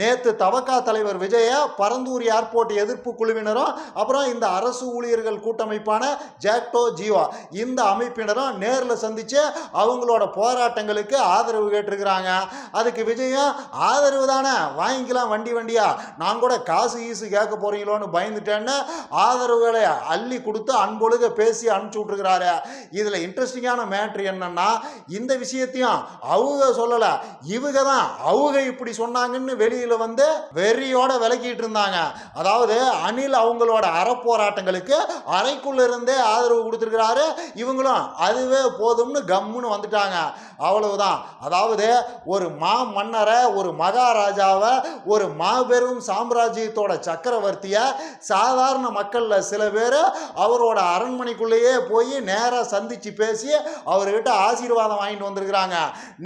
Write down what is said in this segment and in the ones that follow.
நேத்து தவக்கா தலைவர் விஜய பரந்தூர் ஏர்போர்ட் எதிர்ப்பு குழுவினரும் அப்புறம் இந்த அரசு ஊழியர்கள் கூட்டமைப்பான ஜாக்டோ ஜீவா இந்த அமைப்பினரும் நேரில் சந்திச்சு அவங்களோட போராட்டங்களுக்கு ஆதரவு கேட்டிருக்கிறாங்க. அதுக்கு விஜயம் ஆதரவு தானே வாங்கிக்கலாம் வண்டி வண்டியா? நான் கூட காசு ஈசு கேட்க போறீங்களோன்னு பயந்துட்டேன்னு ஆதரவுகளை அள்ளி கொடுத்து அன்பொழுக பேசி அனுப்பிச்சு விட்டுருக்கிறாரு. இதில் இன்ட்ரெஸ்டிங்கான மேட்ரு என்னன்னா இந்த விஷயத்தையும் அவங்க சொல்லலை. இவங்க தான் அவங்க இப்படி சொன்னாங்கன்னு வெளியில் வந்து வெறியோட விலக்கிட்டு இருந்தாங்க. அதாவது அணில் அவங்களோட அறப்போராட்டங்களுக்கு அறைக்குள்ள இருந்தே ஆதரவு கொடுத்துருக்கிறாரு. இவங்களும் அதுவே போதும்னு கம்முன்னு வந்துட்டாங்க. அவ்வளவுதான். அதாவது ஒரு மா மன்னரை ஒரு மகாராஜாவை ஒரு மாபெரும் சாம்ராஜ்யத்தோட சக்கரவர்த்தியை சாதாரண மக்களில் சில பேர் அவரோட அரண்மனைக்குள்ளேயே போய் நேராக சந்திச்சு பேசி அவர்கிட்ட ஆசீர்வாதம் வாங்கிட்டு வந்திருக்கிறாங்க.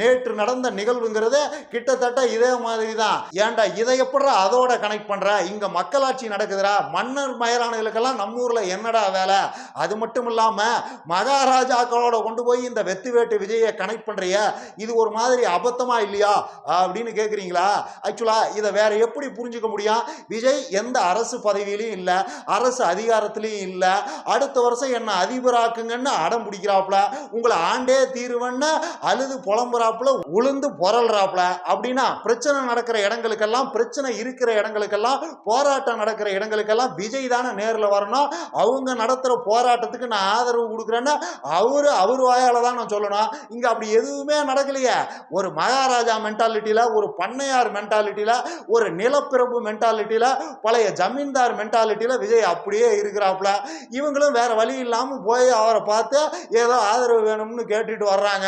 நேற்று நடந்த நிகழ்வுங்கிறது கிட்டத்தட்ட இதே மாதிரி தான் ஏண்டா இதை எப்படா அதோட கனெக்ட் பண்ற? இங்க மக்களாட்சி நடக்குதுடா. மன்னர் மயரானவர்களுக்கெல்லாம் நம்ம ஊர்ல என்னடா வேலை? அது மட்டும் இல்லாம மகாராஜாக்களோட கொண்டு போய் இந்த வெத்து வேட்டு விஜயை கனெக்ட் பண்றிய? இது ஒரு மாதிரி அபத்தமா இல்லையா? அப்படின்னு கேக்குறீங்களா? ஆக்சுவலா இதை வேற எப்படி புரிஞ்சுக்க முடியும்? விஜய் எந்த அரசு பதவியிலையும் இல்லை அரசு அதிகாரத்திலையும் இல்லை. அடுத்த வருஷம் என்ன அதிபராக்குங்கன்னு அடம் பிடிக்கிறாப்புல. உங்களை ஆண்டே தீருவன்னு அழுது புலம்புறாப்புல உளுந்து புரள்றாப்புல அப்படின்னா பிரச்சனை நடக்கிற இடங்களுக்கு இடங்களுக்கெல்லாம் பிரச்சனை இருக்கிற இடங்களுக்கெல்லாம் போராட்டம் நடக்கிற இடங்களுக்கெல்லாம் விஜய் தானே நேரில் வரணும். அவங்க நடத்துகிற போராட்டத்துக்கு நான் ஆதரவு கொடுக்குறேன்னா அவரு அவர் வாயால் தான் நான் சொல்லணும். இங்கே அப்படி எதுவுமே நடக்கலையே. ஒரு மகாராஜா மென்டாலிட்டியில் ஒரு பண்ணையார் மென்டாலிட்டியில் ஒரு நிலப்பிரபு மென்டாலிட்டியில் பழைய ஜமீன்தார் மென்டாலிட்டியில் விஜய் அப்படியே இருக்கிறாப்புல. இவங்களும் வேற வழி இல்லாமல் போய் அவரை பார்த்து ஏதோ ஆதரவு வேணும்னு கேட்டுட்டு வர்றாங்க.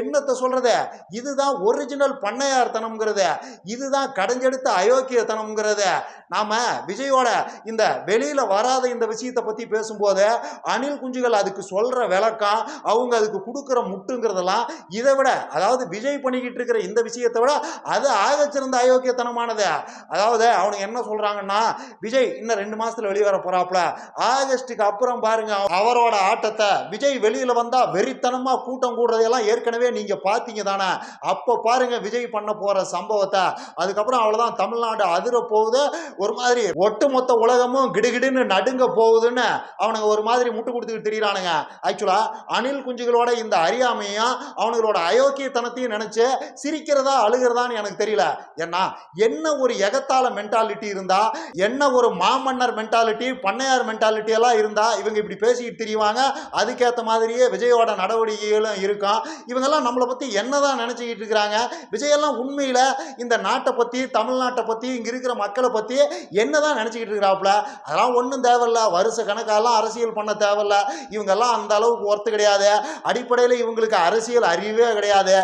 என்னத்தை சொல்கிறது இதுதான் ஒரிஜினல் பண்ணையார்த்தனம்ங்கிறது. இதுதான் கடைஞ்செடுத்த அயோக்கியத்தனம்ங்கிறத நாம விஜயோட இந்த வெளியில வராத இந்த விஷயத்தை பத்தி பேசும்போது அணில் குஞ்சுகள் அதுக்கு சொல்ற விளக்கம் அவங்க அதுக்கு கொடுக்குற முட்டுங்கிறதெல்லாம் இதை விட அதாவது விஜய் பண்ணிக்கிட்டு இருக்கிற இந்த விஷயத்தை விட அது ஆகச்சிறந்த அயோக்கியத்தனமானது. அதாவது அவனுக்கு என்ன சொல்றாங்கன்னா விஜய் இன்னும் ரெண்டு மாசத்துல வெளியே வர போறாப்புல. ஆகஸ்டுக்கு அப்புறம் பாருங்க அவரோட ஆட்டத்தை விஜய் வெளியில வந்தா வெறித்தனமா கூட்டம் கூடுறதையெல்லாம் ஏற்கனவே நீங்க பாத்தீங்க தானே. அப்ப பாருங்க விஜய் பண்ண போற சம்பவத்தை. அதுக்கப்புறம் அவ்வளவுதான். தமிழ்நாடு அதிர போகுது. ஒரு மாதிரி ஒட்டுமொத்த உலகமும் கிடுகிடுன்னு நடுங்க போகுதுன்னு அவனுங்க ஒரு மாதிரி முட்டு கொடுத்துக்கிட்டு திரியிறானுங்க. ஆக்சுவலாக அணில் குஞ்சுகளோட இந்த அறியாமையும் அவனுங்களோட அயோக்கியத்தனத்தையும் நினச்சி சிரிக்கிறதா அழுகிறதான்னு எனக்கு தெரியல. ஏன்னா என்ன ஒரு எகத்தால மென்டாலிட்டி இருந்தால் என்ன ஒரு மாமன்னர் மென்டாலிட்டி பண்ணையார் மென்டாலிட்டி எல்லாம் இருந்தால் இவங்க இப்படி பேசிக்கிட்டு தெரியுவாங்க அதுக்கேற்ற மாதிரியே விஜயோட நடவடிக்கைகளும் இருக்கும். இவங்கெல்லாம் நம்மளை பற்றி என்னதான் நினச்சிக்கிட்டு இருக்கிறாங்க? விஜயெல்லாம் உண்மையில் இந்த நாட்டை பற்றி பற்றி தமிழ்நாட்டை பற்றி இங்கே இருக்கிற மக்களை பத்தி என்னதான் நினச்சிக்கிட்டு இருக்கிறாப்புல? அதெல்லாம் ஒன்றும் தேவையில்ல. வருஷ கணக்காலாம் அரசியல் பண்ண தேவையில்ல. இவங்கெல்லாம் அந்த அளவுக்கு ஒர்த்து கிடையாது. அடிப்படையில் இவங்களுக்கு அரசியல் அறிவே கிடையாது.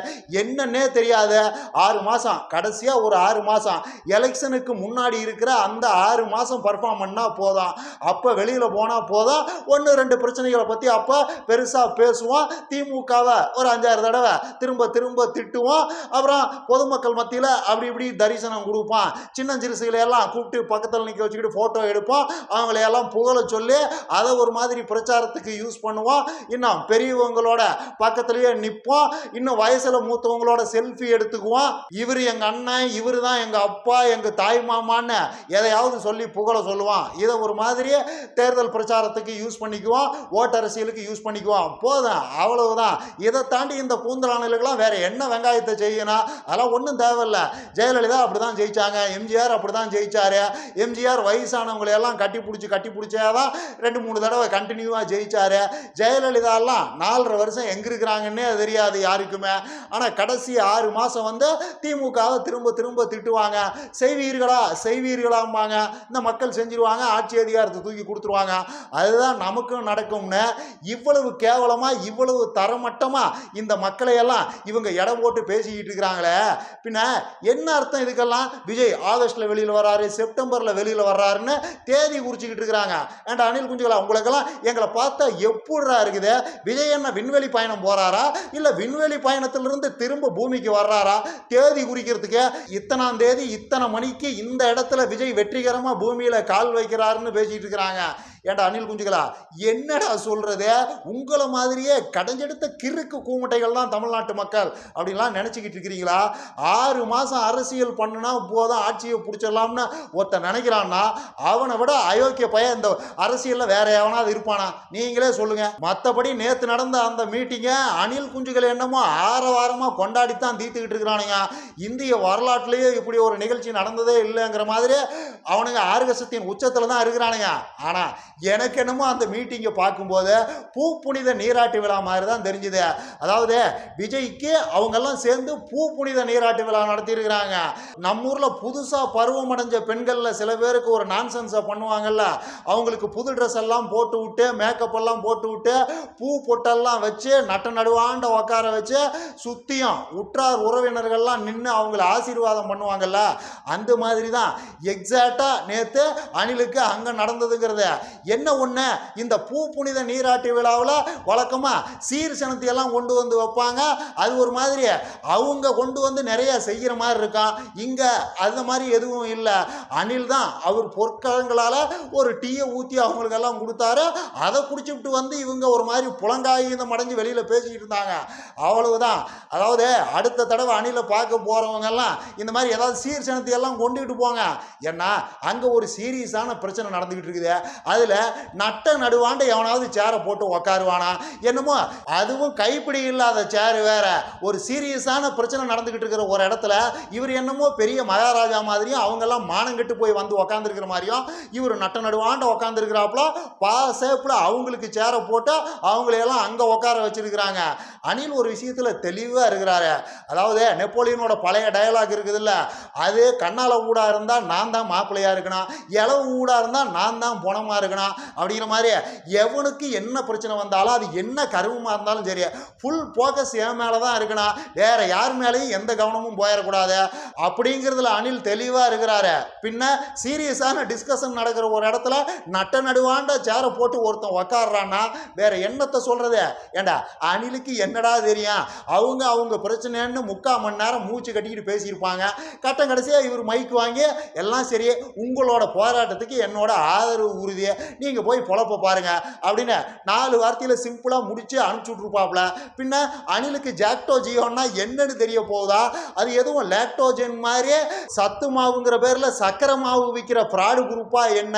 என்னன்னே தெரியாது ஆறு மாதம் கடைசியாக ஒரு ஆறு மாதம் எலெக்ஷனுக்கு முன்னாடி இருக்கிற அந்த ஆறு மாதம் பர்ஃபார்ம் பண்ணால் போதும். அப்போ வெளியில் போனால் போதும். ஒன்று ரெண்டு பிரச்சனைகளை பற்றி அப்போ பெருசாக பேசுவோம். திமுகவை ஒரு அஞ்சாறு தடவை திரும்ப திரும்ப திட்டுவோம். அப்புறம் பொதுமக்கள் மத்தியில் அப்படி இப்படி தரிசனம் கொடுப்பான் சின்ன சிறுசுகளை எல்லாம் கூப்பிட்டு பக்கத்தில் நிற்க வச்சுக்கிட்டு ஃபோட்டோ எடுப்போம் அவங்களையெல்லாம் புகழ சொல்லி அதை ஒரு மாதிரி பிரச்சாரத்துக்கு யூஸ் பண்ணுவோம் இன்னும் பெரியவங்களோட பக்கத்துலேயே நிற்போம் இன்னும் வயசில் மூத்தவங்களோட செல்ஃபி எடுத்துக்குவோம் இவர் எங்கள் அண்ணன் இவர் தான் எங்கள் அப்பா எங்கள் தாய் மாமான்னு எதையாவது சொல்லி புகழ சொல்லுவான் இதை ஒரு மாதிரி தேர்தல் பிரச்சாரத்துக்கு யூஸ் பண்ணிக்குவோம் ஓட்டரசியலுக்கு யூஸ் பண்ணிக்குவோம் போதும். அவ்வளவுதான். இதை தாண்டி இந்த கூந்தலானலுக்கெல்லாம் வேற என்ன வெங்காயத்தை செய்யணும்? அதெல்லாம் ஒன்றும் தேவையில்ல. ஜெயலலிதா அப்படி தான் ஜெயித்தாங்க எம்ஜிஆர் அப்படி தான் ஜெயிச்சாரு. எம்ஜிஆர் வயசானவங்களையெல்லாம் கட்டி பிடிச்சி கட்டி பிடிச்சா தான் ரெண்டு மூணு தடவை கண்டினியூவாக ஜெயித்தார் ஜெயலலிதாலாம் நாலரை வருஷம் எங்கே இருக்கிறாங்கன்னே தெரியாது யாருக்குமே. ஆனால் கடைசி ஆறு மாதம் வந்து திமுகவை திரும்ப திரும்ப திட்டுவாங்க. செய்வீர்களா? செய்வீர்களாம்பாங்க. இந்த மக்கள் செஞ்சிருவாங்க ஆட்சி அதிகாரத்தை தூக்கி கொடுத்துருவாங்க. அதுதான் நமக்கும் நடக்கும்னு. இவ்வளவு கேவலமாக இவ்வளவு தரமட்டமாக இந்த மக்களையெல்லாம் இவங்க இடம் போட்டு பேசிக்கிட்டு இருக்கிறாங்களே. பின்ன என்ன அர்த்தம் இதுக்கு? இதுக்கெல்லாம் விஜய் ஆகஸ்ட்ல வெளியில் வர்றாரு செப்டம்பர்ல வெளியில் வர்றாருன்னு தேதி குறிச்சிக்கிட்டு இருக்கிறாங்க. ஏன்டா அனில் குஞ்சுகளா உங்களுக்கெல்லாம் எங்களை பார்த்தா எப்படா இருக்குது? விஜய் என்ன விண்வெளி பயணம் போறாரா? இல்லை விண்வெளி பயணத்திலிருந்து திரும்ப பூமிக்கு வர்றாரா? தேதி குறிக்கிறதுக்கு இத்தனாம் தேதி இத்தனை மணிக்கு இந்த இடத்துல விஜய் வெற்றிகரமாக பூமியில் கால் வைக்கிறாருன்னு பேசிட்டு இருக்கிறாங்க. ஏன்டா அனில் குஞ்சுகளா? என்னடா சொல்கிறது உங்களை மாதிரியே கடைஞ்செடுத்த கிறுக்கு கூமுட்டைகள்லாம் தமிழ்நாட்டு மக்கள் அப்படின்லாம் நினச்சிக்கிட்டு இருக்கிறீங்களா? ஆறு மாதம் அரசியல் பண்ணுனா போதும் ஆட்சியை பிடிச்சிடலாம்னு ஒருத்தன் நினைக்கிறான்னா அவனை விட அயோக்கிய பையன் இந்த அரசியலில் வேற எவனாவது இருப்பானா? நீங்களே சொல்லுங்கள் மற்றபடி நேற்று நடந்த அந்த மீட்டிங்கை அணில் குஞ்சுகள் என்னமோ ஆரவாரமாக கொண்டாடித்தான் தீர்த்துக்கிட்டு இருக்கிறானுங்க. இந்திய வரலாற்றுலேயே இப்படி ஒரு நிகழ்ச்சி நடந்ததே இல்லைங்கிற மாதிரி அவனுங்க ஆர்கசத்தின் உச்சத்தில் தான் இருக்கிறானுங்க. ஆனால் எனக்கு என்னமோ அந்த மீட்டிங்கை பார்க்கும்போது பூ புனித நீராட்டு விழா மாதிரி தான் தெரிஞ்சுது. அதாவது விஜய்க்கு அவங்கெல்லாம் சேர்ந்து பூ புனித நீராட்டு விழா நடத்தியிருக்கிறாங்க. நம்ம ஊரில் புதுசாக பருவம் அடைஞ்ச பெண்களில் சில பேருக்கு ஒரு நான்சென்ஸை பண்ணுவாங்கல்ல. அவங்களுக்கு புது ட்ரெஸ் எல்லாம் போட்டு விட்டு மேக்கப் எல்லாம் போட்டு விட்டு பூ பொட்டெல்லாம் வச்சு நட்ட நடுவாண்ட உட்கார வச்சு சுத்தியும் உற்றார் உறவினர்கள்லாம் நின்று அவங்கள ஆசீர்வாதம் பண்ணுவாங்கல்ல. அந்த மாதிரி தான் எக்ஸாக்டாக நேற்று அணிலுக்கு அங்கே நடந்ததுங்கிறத. என்ன ஒன்று இந்த பூ புனித நீராட்டு விழாவில் வழக்கமாக சீர் சனத்தையெல்லாம் கொண்டு வந்து வைப்பாங்க. அது ஒரு மாதிரி அவங்க கொண்டு வந்து நிறைய செய்கிற மாதிரி இருக்கான். இங்கே அந்த மாதிரி எதுவும் இல்லை. அணில் தான் அவர் பொற்கலங்களால் ஒரு டீயை ஊற்றி அவங்களுக்கெல்லாம் கொடுத்தாரு. அதை குடிச்சுட்டு வந்து இவங்க ஒரு மாதிரி புலங்காயுதம் மடைஞ்சு வெளியில் பேசிக்கிட்டு இருந்தாங்க. அவ்வளவுதான். அதாவது அடுத்த தடவை அணிலை பார்க்க போகிறவங்கெல்லாம் இந்த மாதிரி ஏதாவது சீர் சனத்தையெல்லாம் கொண்டுக்கிட்டு போங்க. ஏன்னா அங்கே ஒரு சீரியஸான பிரச்சனை நடந்துக்கிட்டு இருக்குது. அதில் நட்ட நடுவாண்ட எவனாவது சேரை போட்டு உக்காருவானா? என்னமோ அதுவும் கைப்பிடி இல்லாத சேர் வேற. ஒரு சீரியஸான பிரச்சனை நடந்துக்கிட்டு இருக்கிற ஒரு இடத்துல இவர் என்னமோ பெரிய மகாராஜா மாதிரியும் அவங்கெல்லாம் மானங்கெட்டு போய் வந்து உக்காந்துருக்கிற மாதிரியும் இவர் நட்ட நடுவாண்ட உக்காந்துருக்கிறாப்புல பா சேப்பில் அவங்களுக்கு சேரை போட்டு அவங்களையெல்லாம் அங்கே உட்கார வச்சிருக்கிறாங்க. அணில் ஒரு விஷயத்தில் தெளிவாக இருக்கிறாரு. அதாவது நெப்போலியனோட பழைய டயலாக் இருக்குதுல்ல அது கண்ணால் ஊடாக இருந்தால் நான் தான் மாப்பிள்ளையாக இருக்கணும். இளவு ஊடாக இருந்தால் நான் தான் புணமாக இருக்கணும். அப்படிங்கிற மாதிரி எவனுக்கு என்ன பிரச்சனை வந்தாலும் அது என்ன கருவமாக இருந்தாலும் சரி ஃபுல் ஃபோக்கஸ் என் மேலே தான் இருக்கணும் வேற யார் மேலேயும் எந்த கவனமும் போயிடக்கூடாது. அப்படிங்கிறதுல அனில் தெளிவாக இருக்கிறாரு. பின்ன சீரியஸான டிஸ்கஷன் நடக்கிற ஒரு இடத்துல நட்ட நடுவாண்ட சேரை போட்டு ஒருத்தன் உக்காடுறான்னா வேற என்னத்தை சொல்றது? ஏண்டா அனிலுக்கு என்னடா தெரியும்? அவங்க அவங்க பிரச்சனைன்னு முக்கால் மணி நேரம் மூச்சு கட்டிக்கிட்டு பேசியிருப்பாங்க. கட்டம் கடைசியாக இவர் மைக் வாங்கி எல்லாம் சரி உங்களோட போராட்டத்துக்கு என்னோட ஆதரவு உறுதியை நீங்கள் போய் பொழப்ப பாருங்க அப்படின்னு நாலு வார்த்தையில் சிம்பிளாக முடிச்சு அனுப்பிச்சி விட்ருப்பாப்புல பின்ன அணிலுக்கு ஜாக்டோ ஜியோன்னா என்னன்னு தெரிய போகுதா? அது எதுவும் லேக்டோஜன் மாதிரியே சத்து மாவுங்கிற பேரில் சக்கரை மாவு விற்கிற ஃப்ராடு குரூப்பாக என்ன?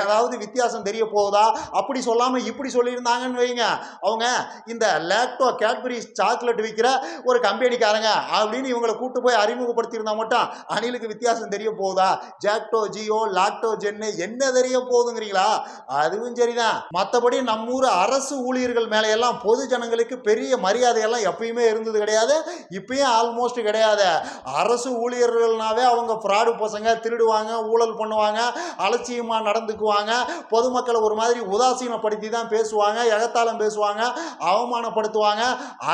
ஏதாவது வித்தியாசம் தெரிய போகுதா? அப்படி சொல்லாமல் இப்படி சொல்லியிருந்தாங்கன்னு வைங்க. அவங்க இந்த லேக்டோ கேட்பரி சாக்லேட் விற்கிற ஒரு கம்பெனிக்காரங்க அப்படின்னு இவங்களை கூட்டு போய் அறிமுகப்படுத்தியிருந்தா மட்டும் அணிலுக்கு வித்தியாசம் தெரிய போகுதா? ஜாக்டோ ஜியோ லாக்டோஜென்னு என்ன தெரிய போகுதுங்கிறீங்களா? அதுவும் சரிதான். மற்றபடி நம்ம ஊர் அரசு ஊழியர்கள் மேலையெல்லாம் பொது ஜனங்களுக்கு பெரிய மரியாதையெல்லாம் எப்பயுமே இருந்தது கிடையாது. இப்பயும் ஆல்மோஸ்ட் கிடையாது. அரசு ஊழியர்கள்னாவே அவங்க ஃப்ராடு பசங்க திருடுவாங்க ஊழல் பண்ணுவாங்க அலட்சியமாக நடந்துக்குவாங்க. பொதுமக்களை ஒரு மாதிரி உதாசீனப்படுத்தி தான் பேசுவாங்க எகத்தாளம் பேசுவாங்க அவமானப்படுத்துவாங்க.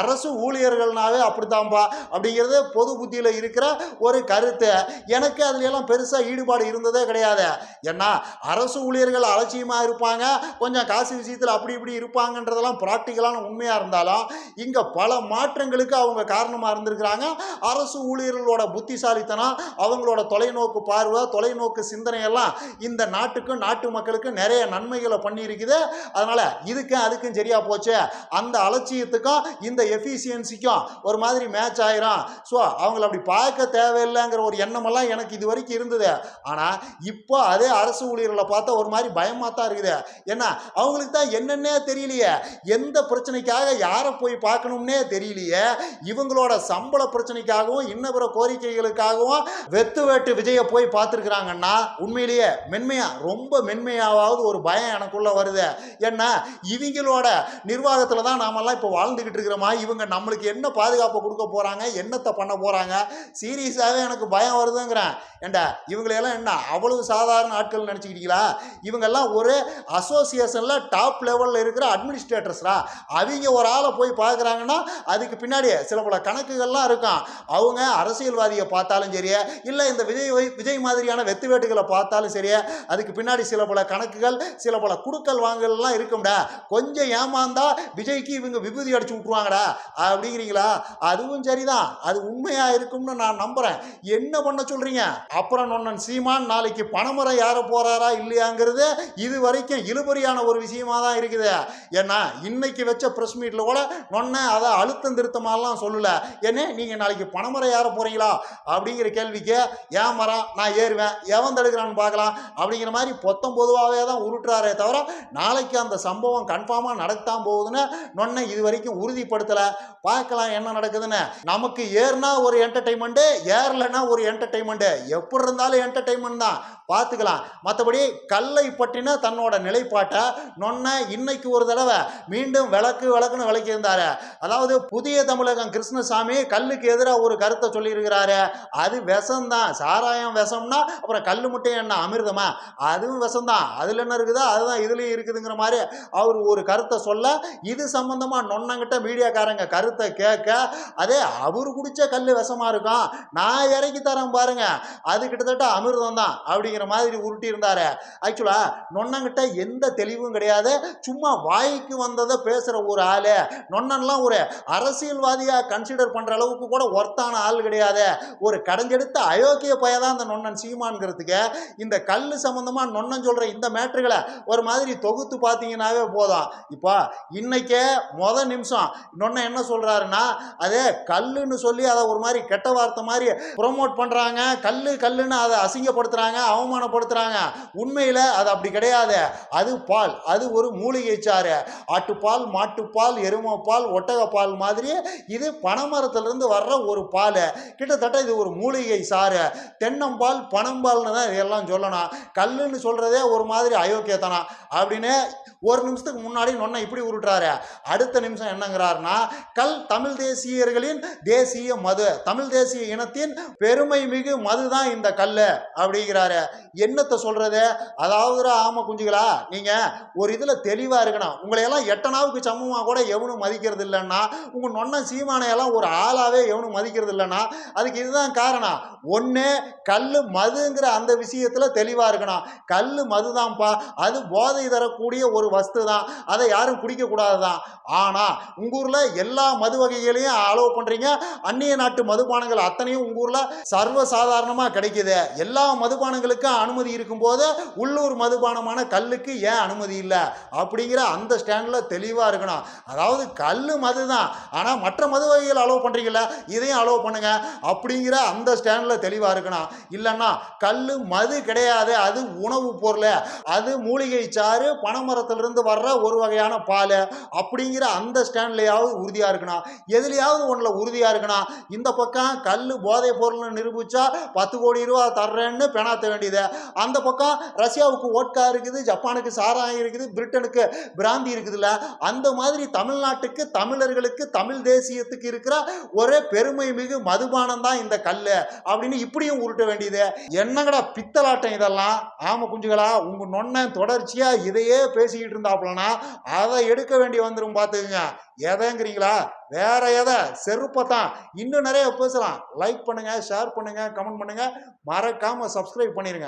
அரசு ஊழியர்கள்னாவே அப்படித்தான்ப்பா அப்படிங்கிறது பொது புத்தியில் இருக்கிற ஒரு கருத்து. எனக்கு அதுல எல்லாம் பெருசாக ஈடுபாடு இருந்ததே கிடையாது. ஏன்னா அரசு ஊழியர்கள் அலட்சியம் அதிகமாக இருப்பாங்க. கொஞ்சம் காசு விஷயத்தில் அப்படி இப்படி இருப்பாங்கன்றதெல்லாம் ப்ராக்டிக்கலான உண்மையாக இருந்தாலும் இங்கே பல மாற்றங்களுக்கு அவங்க காரணமாக இருந்திருக்கிறாங்க. அரசு ஊழியர்களோட புத்திசாலித்தனம் அவங்களோட தொலைநோக்கு பார்வை தொலைநோக்கு சிந்தனையெல்லாம் இந்த நாட்டுக்கும் நாட்டு மக்களுக்கும் நிறைய நன்மைகளை பண்ணியிருக்குது. அதனால் இதுக்கும் அதுக்கும் சரியாக போச்சு. அந்த அலட்சியத்துக்கும் இந்த எஃபிஷியன்சிக்கும் ஒரு மாதிரி மேட்ச் ஆயிரும். ஸோ அவங்கள அப்படி பார்க்க தேவையில்லைங்கிற ஒரு எண்ணமெல்லாம் எனக்கு இது வரைக்கும் இருந்தது. ஆனால் இப்போ அதே அரசு ஊழியர்களை பார்த்தா ஒரு மாதிரி பயமாக தான் இருக்குது. என்ன அவங்களுக்கு தான் என்னன்னே தெரியலையே. எந்த பிரச்சனைக்காக யாரை போய் பார்க்கணும்னே தெரியலையே. இவங்களோட சம்பள பிரச்சனைக்காகவும் இன்ன பிற கோரிக்கைகளுக்காகவும் வெத்து வேட்டு விஜயை போய் பார்த்துருக்குறாங்கன்னா உண்மையிலேயே மென்மையா ரொம்ப மென்மையாவது ஒரு பயம் எனக்குள்ள வருது. ஏன்னா இவங்களோட நிர்வாகத்தில் தான் நாமெல்லாம் இப்போ வாழ்ந்துக்கிட்டு இருக்கிறோமா? இவங்க நம்மளுக்கு என்ன பாதுகாப்பு கொடுக்க போகிறாங்க என்னத்தை பண்ண போகிறாங்க சீரியஸாகவே எனக்கு பயம் வருதுங்கிறேன். ஏண்டா இவங்களையெல்லாம் என்ன அவ்வளவு சாதாரண ஆட்கள் நினச்சிக்கிட்டீங்களா? இவங்கெல்லாம் ஒரு அசோசியேஷனில் டாப் லெவலில் இருக்கிற அட்மினிஸ்ட்ரேட்டர்ஸ்ரா அவங்க ஒரு ஆளை போய் பார்க்குறாங்கன்னா அதுக்கு பின்னாடி சில பல கணக்குகள்லாம் இருக்கும். அவங்க அரசியல்வாதியை பார்த்தாலும் சரி இல்லை இந்த விஜய் வை- விஜய் மாதிரியான வெத்து வேட்டுகளை பார்த்தாலும் சரி அதுக்கு பின்னாடி சில பல கணக்குகள் சில பல குடுக்கல் வாங்கல்லாம் இருக்கும்டா. கொஞ்சம் ஏமாந்தா விஜய்க்கு இவங்க விபூதி அடிச்சு விட்ருவாங்கடா அப்படிங்கிறீங்களா? அதுவும் சரிதான். அது உண்மையாக இருக்கும்னு நான் நம்புகிறேன் என்ன பண்ண சொல்கிறீங்க அப்புறம் நொன்னன் சீமான் நாளைக்கு பணமுறை யார போகிறாரா இல்லையாங்கிறது இது வரைக்கும் இழுபறியான ஒரு விஷயமா தான் இருக்குது. ஏன்னா இன்னைக்கு வச்ச ப்ரெஸ் மீட்ல கூட நொன்ன அதை அழுத்தம் திருத்தமாலாம் சொல்லல. என்ன நீங்க நாளைக்கு பணமரம் ஏற போறீங்களா? அப்படிங்கிற கேள்விக்கு ஏன் மரம்? நான் ஏறுவேன். எவன் தடுக்கிறான்னு பார்க்கலாம். அப்படிங்கிற மாதிரி பொத்தம் பொதுவாகவே தான் உருட்டுறாரே தவிர நாளைக்கு அந்த சம்பவம் கன்ஃபார்மாக நடத்தான் போகுதுன்னு நொன்ன இது வரைக்கும் உறுதிப்படுத்தலை. பார்க்கலாம் என்ன நடக்குதுன்னு. நமக்கு ஏறுனா ஒரு என்டர்டைன்மெண்ட்டு ஏறலைன்னா ஒரு என்டர்டைன்மெண்ட்டு எப்படி இருந்தாலும் என்டர்டைன்மெண்ட் தான். பார்த்துக்கலாம். மற்றபடி கல்லை பற்றின தன்னோட நிலைப்பாட்டை நொன்ன இன்னைக்கு ஒரு தடவை மீண்டும் விளக்கு விளக்குன்னு விளக்கியிருந்தாரு. அதாவது புதிய தமிழகம் கிருஷ்ணசாமி கல்லுக்கு எதிராக ஒரு கருத்தை சொல்லியிருக்கிறாரு. அது விஷம்தான். சாராயம் விஷம்னா அப்புறம் கல் முட்டை என்ன அமிர்தமா? அதுவும் விஷம்தான். அதில் என்ன இருக்குதோ அதுதான் இதுலேயும் இருக்குதுங்கிற மாதிரி அவர் ஒரு கருத்தை சொல்ல இது சம்பந்தமாக நொன்னங்கிட்ட மீடியாக்காரங்க கருத்தை கேட்க அதே அவர் குடிச்ச கல் விஷமா இருக்கும். நான் இறக்கி தரேன் பாருங்க. அது கிட்டத்தட்ட அமிர்தம் தான் அப்படிங்கிற மாதிரி உருட்டி இருந்தாரு ஆக்சுவலா நொன்னங்கிட்ட எந்த தெளிவும் கிடையாது சும்மா வாய்க்கு வந்ததை பேசுகிற ஒரு ஆளு. நொன்னன்லாம் ஒரு அரசியல்வாதியாக கன்சிடர் பண்ணுற அளவுக்கு கூட ஒர்த்தான ஆள் கிடையாது. ஒரு கடைஞ்செடுத்த அயோக்கிய பையதான் அந்த நொன்னன் சீமான்ங்கிறதுக்கு. இந்த கல் சம்மந்தமாக நொன்னன் சொல்ற இந்த மேட்ருகளை ஒரு மாதிரி தொகுத்து பார்த்தீங்கன்னாவே போதும். இப்போ இன்னைக்கே முத நிமிஷம் நொன்ன என்ன சொல்றாருன்னா அதே கல்லுன்னு சொல்லி அதை ஒரு மாதிரி கெட்ட வார்த்தை மாதிரி ப்ரொமோட் பண்றாங்க. கல் கல்லுன்னு அதை அசிங்கப்படுத்துறாங்க அவமானப்படுத்துறாங்க. உண்மையில் அது அப்படி கிடையாது. அது பால். அது ஒரு மூலிகை சாறு. ஆட்டுப்பால் மாட்டுப்பால் எருமைப்பால் ஒட்டகப்பால் மாதிரி இது பனைமரத்திலிருந்து வர்ற ஒரு பால். கிட்டத்தட்ட இது ஒரு மூலிகை சாறு. தென்னம்பால் பனம்பால்னு தான் இதெல்லாம் சொல்லணும். கல்லுன்னு சொல்றதே ஒரு மாதிரி அயோக்கியத்தனம். அப்படின்னு ஒரு நிமிஷத்துக்கு முன்னாடி நொன்ன இப்படி உருட்டுறாரு. அடுத்த நிமிஷம் என்னங்கிறாருன்னா கல் தமிழ் தேசியர்களின் தேசிய மது. தமிழ் தேசிய இனத்தின் பெருமை மிகு மது தான் இந்த கல் அப்படிங்கிறாரு. என்னத்தை சொல்கிறது அதாவது ஆம குஞ்சுகளா நீங்க ஒரு இதுல தெளிவா இருக்கணும். உங்களையெல்லாம் எட்டனாவுக்கு சமமாக கூட எவனும் மதிக்கிறது இல்லைன்னா உங்க நொன்ன சீமானையெல்லாம் ஒரு ஆளாவே எவனும் மதிக்கிறது இல்லைன்னா அதுக்கு இதுதான் காரணம். ஒன்று கல் மதுங்கிற அந்த விஷயத்துல தெளிவா இருக்கணும். கல் மதுதான்ப்பா. அது போதை தரக்கூடிய ஒரு வஸ்து தான் அதை யாரும் குடிக்க கூடாதுதான் ஆனா உங்க ஊர்ல எல்லா மது வகைகளையும் அலோவ் பண்றீங்க. அந்நிய நாட்டு மதுபானங்கள் அத்தனையும் உங்க ஊர்ல சர்வசாதாரணமா கிடைக்குது. எல்லா மதுபானங்களுக்கும் அனுமதி இருக்கும்போது உள்ளூர் மதுபானமான கல்லுக்கு ஏன் அனுமதி இல்லை? அப்படிங்கிற அந்த ஸ்டாண்டில் தெளிவாக இருக்கணும். அதாவது கல் மது தான் ஆனால் மற்ற மது வகைகள் அலோவ் பண்ணுறீங்கள இதையும் அலோவ் பண்ணுங்க அப்படிங்கிற அந்த ஸ்டாண்டில் தெளிவாக இருக்கணும். இல்லைன்னா கல் மது கிடையாது அது உணவு பொருள். அது மூலிகை சாறு பனைமரத்திலிருந்து வர்ற ஒரு வகையான பால் அப்படிங்கிற அந்த ஸ்டாண்ட்லையாவது உறுதியாக இருக்கணும். எதுலையாவது ஒன்றில் உறுதியாக இருக்கணும். இந்த பக்கம் கல் போதை பொருள்னு நிரூபிச்சா பத்து கோடி ரூபா தர்றேன்னு பெணாத்த வேண்டியது. அந்த பக்கம் ரஷ்யாவுக்கு ஓட்கா இருக்குது. ஜப்பானுக்கு சாராயம் இருக்குது பிரிட்டனுக்கு பிராந்தி இருக்குதுல்ல அந்த மாதிரி தமிழ்நாட்டுக்கு தமிழர்களுக்கு தமிழ் தேசியத்துக்கு இருக்கிற ஒரே பெருமை மிகு மதுபானம் தான் இந்த கல் அப்படின்னு இப்படியும் உருட்ட வேண்டியது. என்னங்கடா பித்தலாட்டம் இதெல்லாம்? ஆம குஞ்சுகளா உங்க நொன்ன தொடர்ச்சியா இதையே பேசிக்கிட்டு இருந்தாப்லனா அதை எடுக்க வேண்டி வந்துடும் பார்த்துக்குங்க எதைங்கிறீங்களா? வேற எதை? செருப்பை தான். இன்னும் நிறைய பேசலாம். லைக் பண்ணுங்க ஷேர் பண்ணுங்க கமெண்ட் பண்ணுங்க. மறக்காம சப்ஸ்கிரைப் பண்ணிருங்க.